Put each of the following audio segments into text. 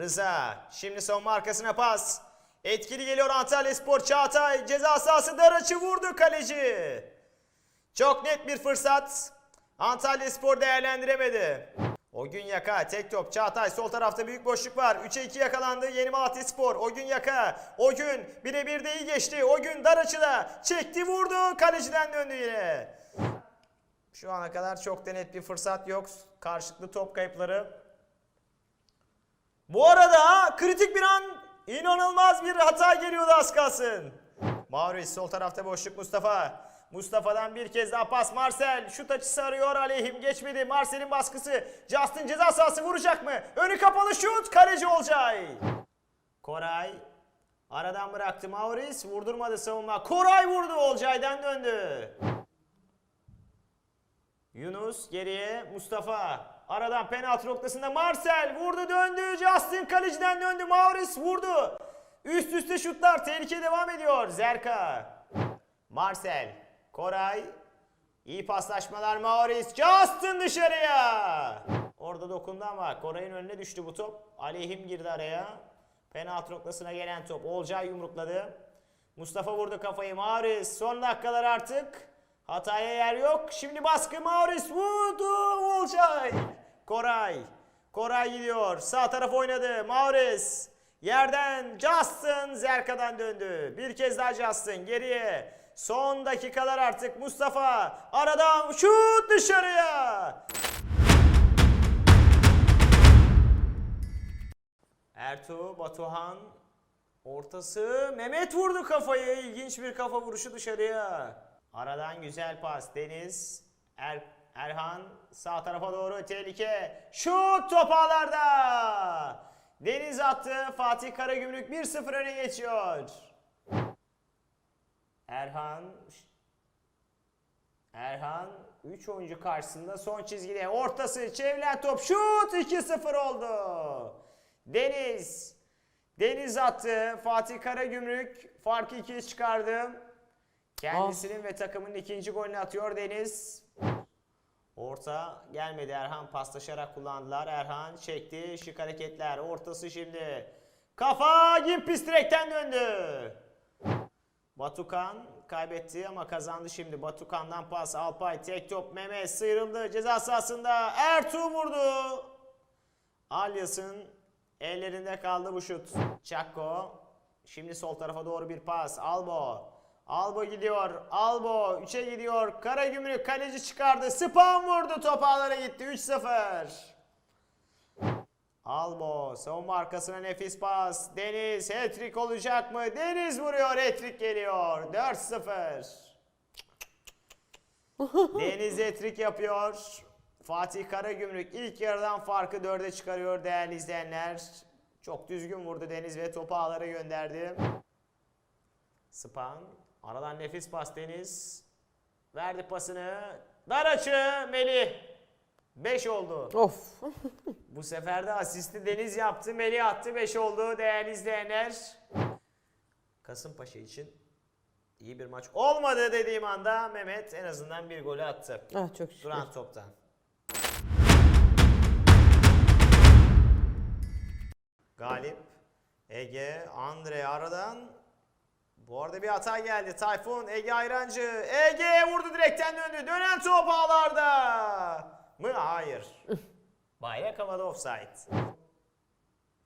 Rıza. Şimdi savunma arkasına pas. Etkili geliyor Antalya Spor. Çağatay ceza sahası Daraç'ı vurdu kaleci. Çok net bir fırsat. Antalya Spor değerlendiremedi. O gün yaka tek top Çağatay sol tarafta büyük boşluk var. 3'e 2 yakalandı Yeni Malatya Spor. O gün yaka. O gün birebir de iyi geçti. O gün dar açıda çekti vurdu. Kaleciden döndü yine. Şu ana kadar çok da net bir fırsat yok. Karşılıklı top kayıpları. Bu arada kritik bir an inanılmaz bir hata geliyordu az kalsın. Maurice sol tarafta boşluk Mustafa. Mustafa'dan bir kez daha pas Marcel. Şut açısı arıyor aleyhim geçmedi. Marcel'in baskısı. Justin ceza sahası vuracak mı? Önü kapalı şut. Kaleci Olcay. Koray. Aradan bıraktı Maurice. Vurdurmadı savunma. Koray vurdu. Olcay'dan döndü. Yunus geriye Mustafa. Aradan penaltı noktasında Marcel vurdu döndü. Justin kaleciden döndü. Maurice vurdu. Üst üste şutlar. Tehlike devam ediyor. Zerka. Marcel. Koray. İyi paslaşmalar Maurice. Justin dışarıya. Orada dokundu ama Koray'ın önüne düştü bu top. Aleyhim girdi araya. Penaltı noktasına gelen top. Olcay yumrukladı. Mustafa vurdu kafayı. Maurice son dakikalar artık. Hataya yer yok. Şimdi baskı Maurice vurdu. Olcay. Koray. Koray gidiyor. Sağ taraf oynadı. Maurice. Yerden Justin Zerka'dan döndü. Bir kez daha Justin geriye. Son dakikalar artık Mustafa. Aradan şut dışarıya. Ertuğ, Batuhan ortası. Mehmet vurdu kafayı. İlginç bir kafa vuruşu dışarıya. Aradan güzel pas. Deniz, Er- Erhan sağ tarafa doğru tehlike. Şut top ağlarda. Deniz attı. Fatih Karagümrük 1-0 öne geçiyor. Erhan Erhan 3 oyuncu karşısında son çizgide ortası çevrilen top şut 2-0 oldu. Deniz Deniz attı. Fatih Karagümrük farkı 2'ye çıkardı. Kendisinin ve takımın ikinci golünü atıyor Deniz. Orta gelmedi Erhan paslaşarak kullandılar. Erhan çekti şık hareketler. Ortası şimdi. Kafa gibi pist direkten döndü. Batukan kaybetti ama kazandı şimdi. Batukan'dan pas Alpay tek top Mehmet sıyrıldı ceza sahasında Ertuğ vurdu. Alyas'ın ellerinde kaldı bu şut. Çakko şimdi sol tarafa doğru bir pas Albo. Albo gidiyor. Albo 3'e gidiyor. Karagümrük kaleci çıkardı. Spam vurdu. Top ağlara gitti. 3-0. Albo savunma arkasına nefis pas. Deniz hat-trick olacak mı? Deniz vuruyor. Hat-trick geliyor. 4-0. Deniz hat-trick yapıyor. Fatih Karagümrük ilk yarıdan farkı 4'e çıkarıyor değerli izleyenler. Çok düzgün vurdu Deniz ve topu ağlara gönderdi. Span. Aradan nefis pas Deniz. Verdi pasını. Dar açı Melih. 5 oldu. Of. Bu sefer de asisti Deniz yaptı. Melih attı. 5 oldu değerli izleyenler. Kasımpaşa için iyi bir maç olmadı dediğim anda Mehmet en azından bir golü attı. Ah çok şükür. Duran toptan. Galip, Ege, Andre aradan. Bu arada bir hata geldi. Tayfun, Ege Ayrancı. Ege vurdu direkten döndü. Dönen top ağlarda. Mı? Hayır. Bayrak havada offside.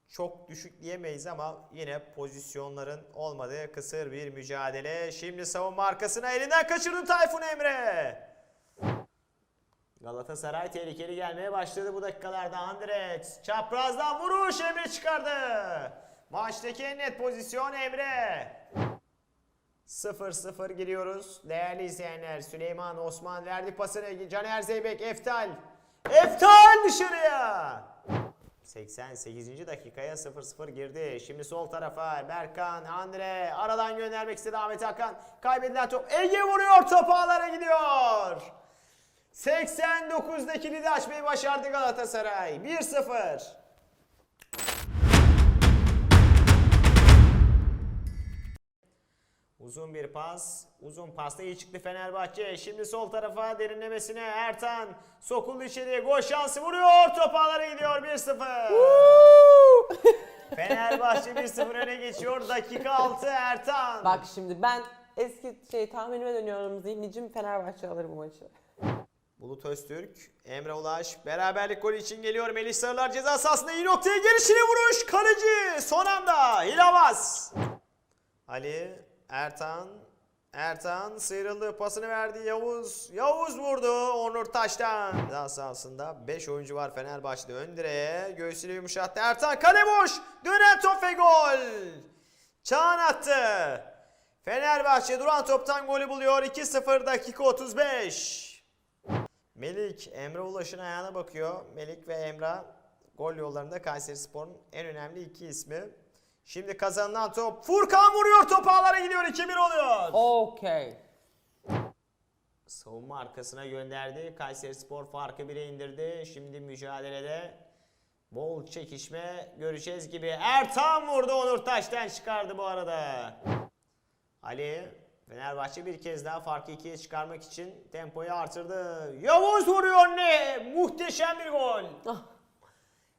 Çok düşük diyemeyiz ama yine pozisyonların olmadığı kısır bir mücadele. Şimdi savunma arkasına elinden kaçırdı Tayfun Emre. Galatasaray tehlikeli gelmeye başladı bu dakikalarda. Andret çaprazdan vuruş Emre çıkardı. Maçtaki en net pozisyon Emre. 0-0 giriyoruz. Değerli izleyenler Süleyman Osman verdi pasını. Caner Zeybek Eftal. Eftal dışarıya. 88. dakikaya 0-0 girdi. Şimdi sol tarafa Berkan, Andre aradan göndermek istedi Ahmet Hakan. Kaybedilen top Ege vuruyor top gidiyor. 89'da kilidi açmayı başardı Galatasaray. 1-0. Uzun bir pas. Uzun pasta iyi çıktı Fenerbahçe. Şimdi sol tarafa derinlemesine Ertan. Sokuldu içeriye. Gol şansı vuruyor. Top ağlara gidiyor 1-0. Fenerbahçe 1-0 öne geçiyor. Dakika 6 Ertan. Bak şimdi ben eski şey tahminime dönüyorum. Zihnicim Fenerbahçe alır bu maçı. Bulut Öztürk, Emre Ulaş beraberlik golü için geliyor. Melih Sarılar ceza sahasında iyi noktaya gelişine vuruş. Kaleci son anda Hilavas. Ali, Ertan, Ertan sıyrıldı pasını verdi Yavuz. Yavuz vurdu Onur Taş'tan. Ceza sahasında 5 oyuncu var Fenerbahçe'de ön direğe. Göğsüyle yumuşattı Ertan kale boş. Dönen top ve gol. Çağan attı. Fenerbahçe duran toptan golü buluyor. 2-0 dakika 35. Melik Emre Ulaş'ın ayağına bakıyor. Melik ve Emre gol yollarında Kayseri Spor'un en önemli iki ismi. Şimdi kazanılan top Furkan vuruyor top ağlara gidiyor 2-1 oluyor. Okey. Savunma arkasına gönderdi. Kayseri Spor farkı 1'e indirdi. Şimdi mücadelede bol çekişme göreceğiz gibi. Ertan vurdu Onur Taş'tan çıkardı bu arada. Ali Fenerbahçe bir kez daha farkı ikiye çıkarmak için tempoyu artırdı. Yavuz vuruyor ne? Muhteşem bir gol. Ah.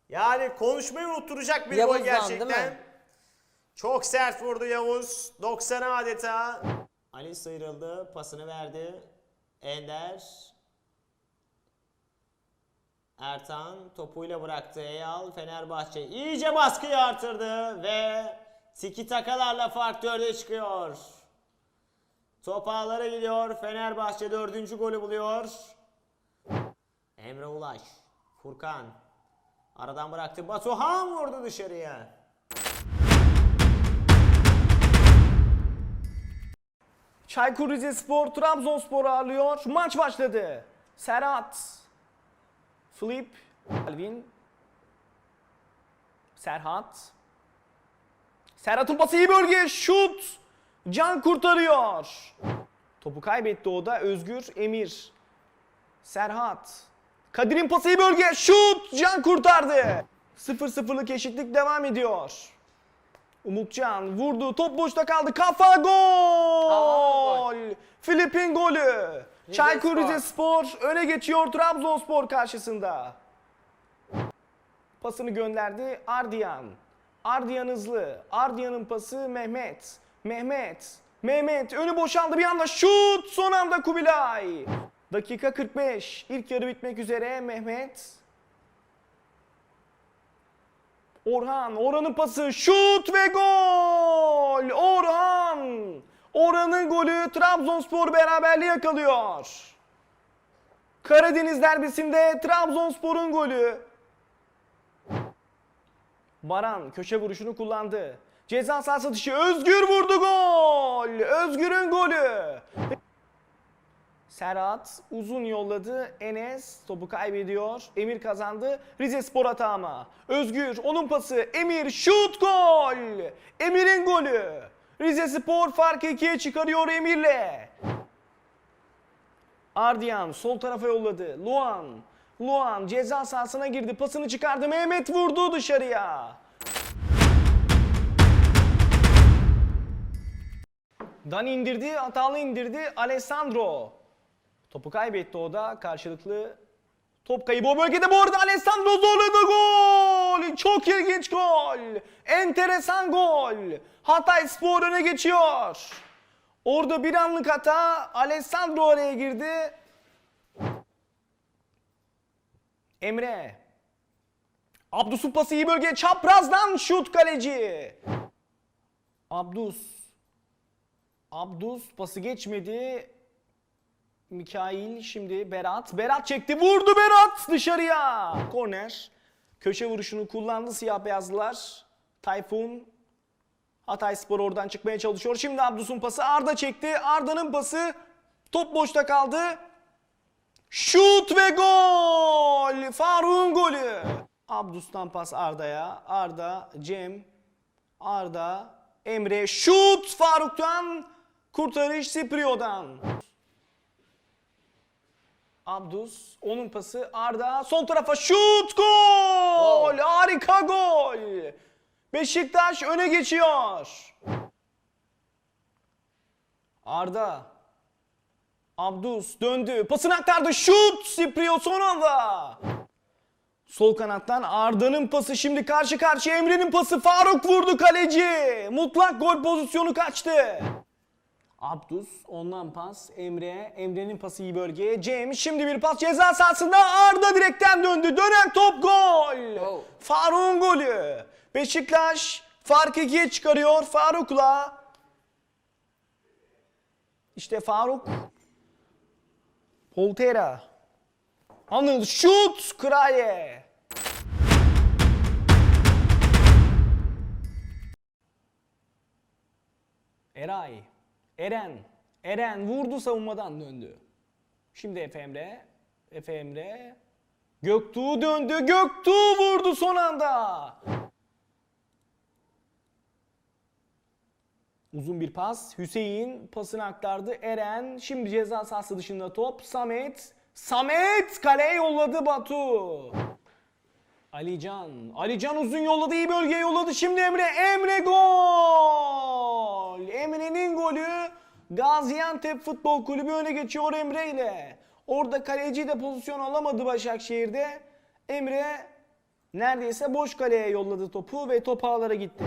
Yani konuşmayı unutturacak bir Yavuz'dan, gol gerçekten. Çok sert vurdu Yavuz. 90'a adeta. Ali sıyrıldı. Pasını verdi. Ender. Ertan topuyla bıraktı. Eyal Fenerbahçe iyice baskıyı artırdı ve tiki takalarla fark dörde çıkıyor. Top ağlara gidiyor. Fenerbahçe dördüncü golü buluyor. Emre Ulaş. Furkan. Aradan bıraktı. Batuhan vurdu dışarıya. Çaykur Rizespor Trabzonspor ağırlıyor. Maç başladı. Serhat. Flip. Alvin. Serhat. Serhat'ın pası iyi bölge. Şut. Can kurtarıyor. Topu kaybetti o da. Özgür Emir. Serhat. Kadir'in pası iyi bölge. Şut. Can kurtardı. 0-0'lık eşitlik devam ediyor. Umutcan vurdu. Top boşta kaldı. Kafa gol. gol. Filip'in golü. Çaykur Rizespor. Öne geçiyor Trabzonspor karşısında. Pasını gönderdi Ardiyan. Ardiyan hızlı. Ardiyan'ın pası Mehmet. Mehmet. Mehmet önü boşaldı bir anda şut son anda Kubilay. Dakika 45. İlk yarı bitmek üzere Mehmet. Orhan, Orhan'ın pası, şut ve gol! Orhan! Orhan'ın golü Trabzonspor beraberliği yakalıyor. Karadeniz derbisinde Trabzonspor'un golü. Baran köşe vuruşunu kullandı. Ceza sahası dışı Özgür vurdu gol! Özgür'ün golü. Serhat uzun yolladı. Enes topu kaybediyor. Emir kazandı. Rize Spor hata ama. Özgür onun pası. Emir şut gol. Emir'in golü. Rize Spor farkı ikiye çıkarıyor Emir'le. Ardiyan sol tarafa yolladı. Luan. Luan ceza sahasına girdi. Pasını çıkardı. Mehmet vurdu dışarıya. Dan indirdi, hatalı indirdi. Alessandro. Topu kaybetti o da karşılıklı top kaybı o bölgede bu arada Alessandro zorladı gol. Çok ilginç gol. Enteresan gol. Hatay Spor öne geçiyor. Orada bir anlık hata Alessandro oraya girdi. Emre. Abdus'un pası iyi bölge. Çaprazdan şut kaleci. Abdus. Abdus pası geçmedi. Mikail şimdi Berat. Berat çekti vurdu Berat dışarıya. Korner. Köşe vuruşunu kullandı siyah beyazlılar. Tayfun. Hatay Spor oradan çıkmaya çalışıyor. Şimdi Abdus'un pası Arda çekti. Arda'nın pası. Top boşta kaldı. Şut ve gol. Faruk'un golü. Abdus'tan pas Arda'ya. Arda, Cem, Arda, Emre. Şut Faruk'tan. Kurtarış Siprio'dan. Abdus, onun pası Arda, sol tarafa şut gol! Harika gol! Beşiktaş öne geçiyor. Arda. Abdus döndü. Pasını aktardı. Şut. Siprio son anda. Sol kanattan Arda'nın pası şimdi karşı karşıya Emre'nin pası Faruk vurdu kaleci. Mutlak gol pozisyonu kaçtı. Abdus ondan pas Emre. Emre'nin pası iyi bölgeye. Cem şimdi bir pas ceza sahasında Arda direkten döndü. Dönen top gol. Oh. Faruk'un golü. Beşiktaş farkı ikiye çıkarıyor Faruk'la. İşte Faruk. Poltera. Anıl şut Kraye. Eray. Eren. Eren vurdu savunmadan döndü. Şimdi Efe Emre. Efe Emre. Göktuğ döndü. Göktuğ vurdu son anda. Uzun bir pas. Hüseyin pasını aktardı. Eren şimdi ceza sahası dışında top. Samet. Samet kaleye yolladı Batu. Alican. Alican uzun yolladı. iyi bölgeye yolladı. Şimdi Emre. Emre gol. Emre'nin golü. Gaziantep Futbol Kulübü öne geçiyor Emre ile. Orada kaleci de pozisyon alamadı Başakşehir'de. Emre neredeyse boş kaleye yolladı topu ve top ağlara gitti.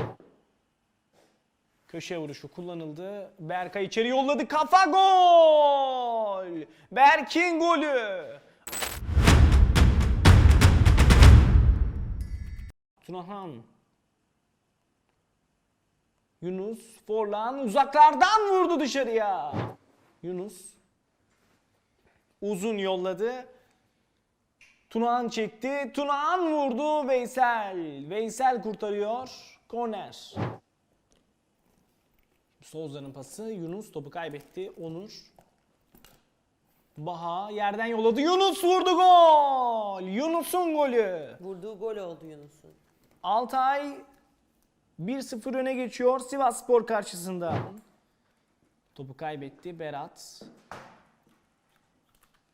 Köşe vuruşu kullanıldı. Berkay içeri yolladı. Kafa gol! Berk'in golü. Tunahan. Yunus Forlan uzaklardan vurdu dışarıya. Yunus uzun yolladı. Tunahan çekti. Tunahan vurdu Veysel. Veysel kurtarıyor. Korner. Souza'nın pası. Yunus topu kaybetti. Onur. Baha yerden yolladı. Yunus vurdu gol. Yunus'un golü. Vurduğu gol oldu Yunus'un. Altay 1-0 öne geçiyor Sivas Spor karşısında. Topu kaybetti Berat.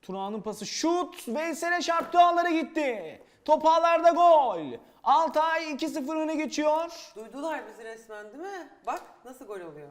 Tuna'nın pası şut. Veysel'e çarptı ağlara gitti. Top ağlarda gol. Altay 2-0 öne geçiyor. Duydular bizi resmen değil mi? Bak nasıl gol oluyor.